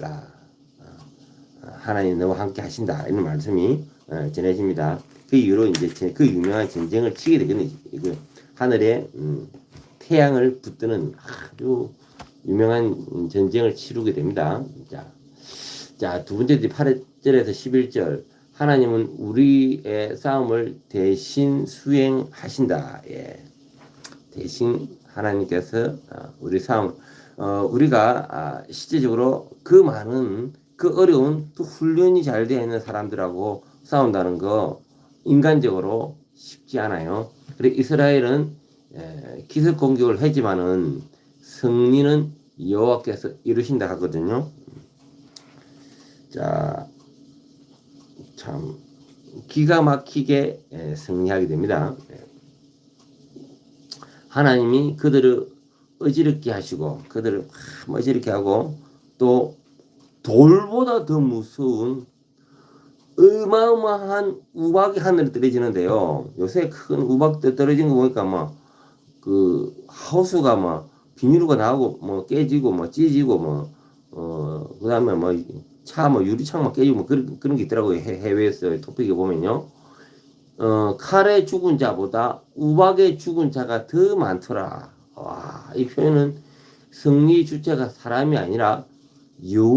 말라. 어, 하나님 너와 함께 하신다. 이런 말씀이 어, 전해집니다. 그 이후로 이제 제- 그 유명한 전쟁을 치게 되거든요. 그 하늘에 음, 태양을 붙드는 아주 유명한 전쟁을 치르게 됩니다. 자, 자, 두 번째 8절에서 11절. 하나님은 우리의 싸움을 대신 수행하신다. 예. 대신 하나님께서 어, 우리 싸움, 어, 우리가 아, 실제적으로 그 많은 그 어려운 또 훈련이 잘 되어 있는 사람들하고 싸운다는 거 인간적으로 쉽지 않아요. 그래 이스라엘은 에, 기습 공격을 하지만은 승리는 여호와께서 이루신다 하거든요. 자, 참 기가 막히게 에, 승리하게 됩니다. 예. 하나님이 그들을 어지럽게 하시고 그들을 참 어지럽게 하고 또 돌보다 더 무서운 어마어마한 우박이 하늘에 떨어지는데요. 요새 큰 우박들 떨어진 거 보니까 막 그 하우스가 막 비닐로가 나오고 뭐 깨지고 뭐 찢어지고 뭐 어 그다음에 뭐 차뭐 유리창 막 깨지고 뭐 그런 그런 게 있더라고요 해- 해외에서 토픽에 보면요. 어 칼에 죽은 자보다 우박에 죽은 자가 더 많더라. 와 이 표현은 승리 주체가 사람이 아니라 여